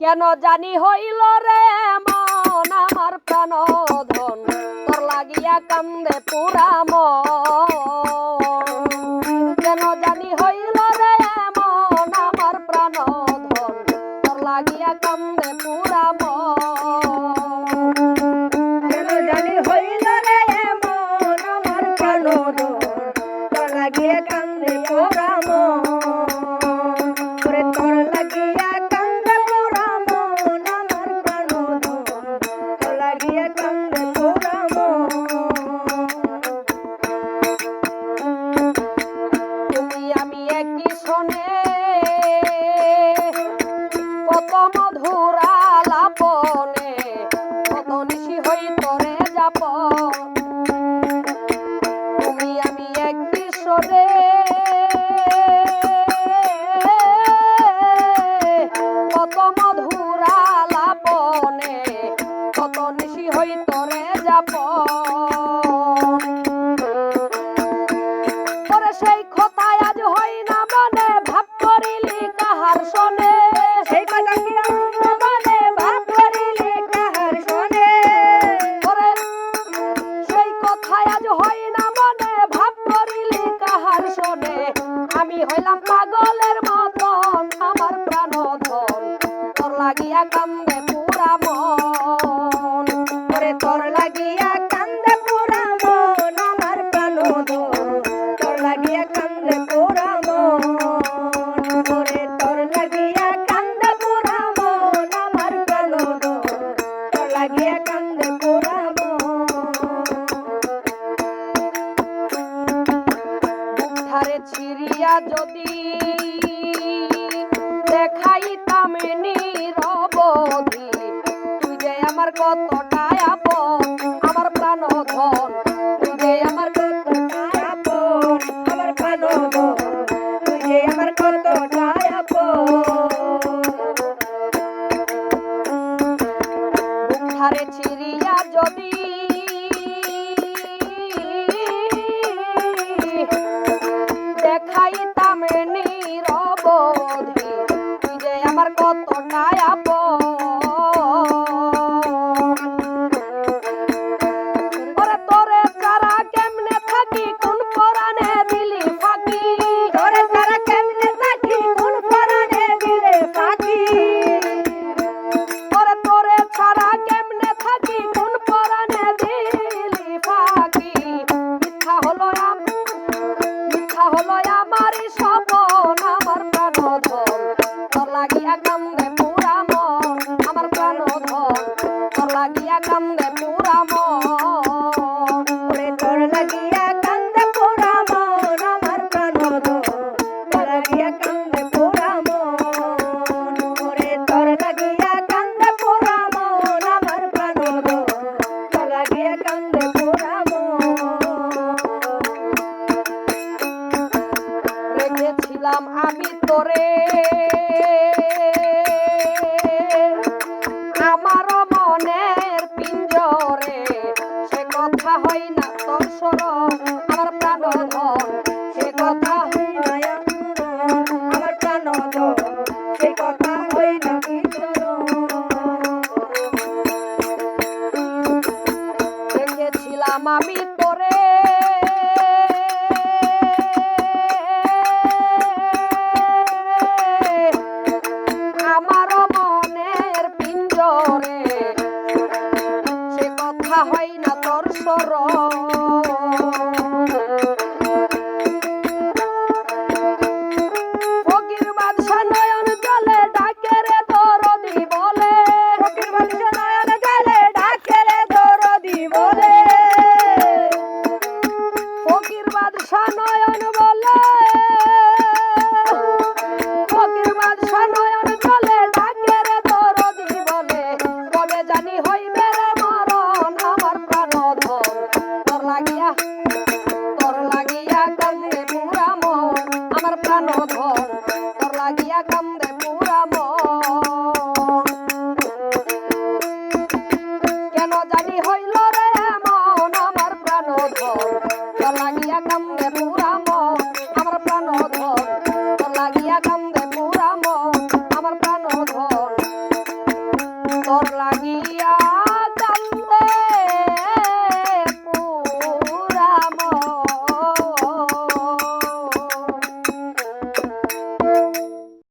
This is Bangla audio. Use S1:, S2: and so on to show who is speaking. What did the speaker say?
S1: কেন জানি হইল রে মন আমার প্রাণ ধন তোর লাগিয়া কান্দে পুরা মন। চিরিয়া যদি করলাম আমি তোরে আমার মনের পিঞ্জরে, সে কথা হয় না তোর সর আমার প্রাণ ধর, সে কথা
S2: হয় না
S1: আমার প্রাণ ধর, সে কথা হয় না হয় না তোর সরণ ছিলাম পুরা মন